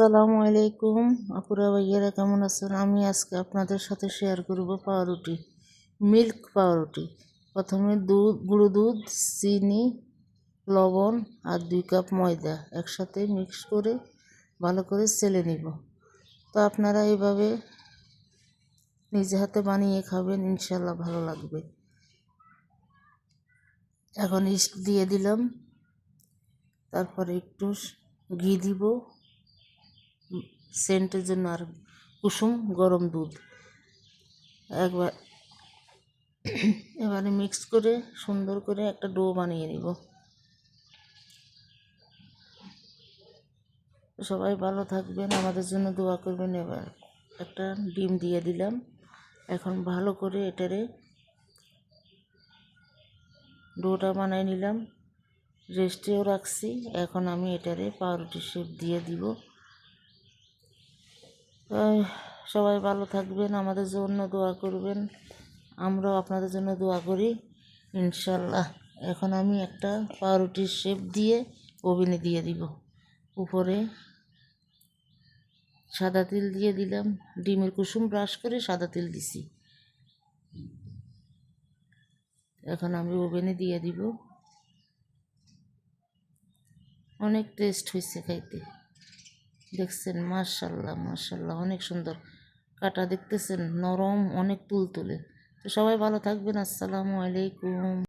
আসসালামু আলাইকুম। আপুরা, ভাইয়ারা, কেমন আছেন? আমি আজকে আপনাদের সাথে শেয়ার করব পাউরুটি মিল্ক পাউরুটি। প্রথমে দুধ, গুঁড়ো দুধ, চিনি, লবণ আর দুই কাপ ময়দা একসাথে মিক্স করে ভালো করে সেলে নিব। তো আপনারা এইভাবে নিজে হাতে বানিয়ে খাবেন ইনশাল্লাহ ভালো লাগবে। এখন ইস্ট দিয়ে দিলাম। তারপরে একটু ঘি দিব। সেন্টের জন্য আর কুসুম গরম দুধ। একবার এবারে মিক্স করে সুন্দর করে একটা ডো বানিয়ে নিব। সবাই ভালো থাকবেন, আমাদের জন্য দোয়া করবেন। এবার একটা ডিম দিয়ে দিলাম। এখন ভালো করে এটারে ডোটা বানাই নিলাম। রেস্টেও রাখছি। এখন আমি এটারে পাউরুটি শেপ দিয়ে দিব। সবাই ভালো থাকবেন, আমাদের জন্য দোয়া করবেন। আমরাও আপনাদের জন্য দোয়া করি, ইনশাল্লাহ। এখন আমি একটা পাউরুটির শেপ দিয়ে ওভেনে দিয়ে দিব। উপরে সাদা তিল দিয়ে দিলাম, ডিমের কুসুম ব্রাশ করে সাদা তিল দিছি। এখন আমি ওভেনে দিয়ে দিব। অনেক টেস্ট হয়েছে খাইতে। দেখছেন মার্শাল্লাহ মার্শাল্লাহ অনেক সুন্দর। কাটা দেখতেছেন, নরম, অনেক তুলতুলে। তো সবাই ভালো থাকবেন, আসসালামু আলাইকুম।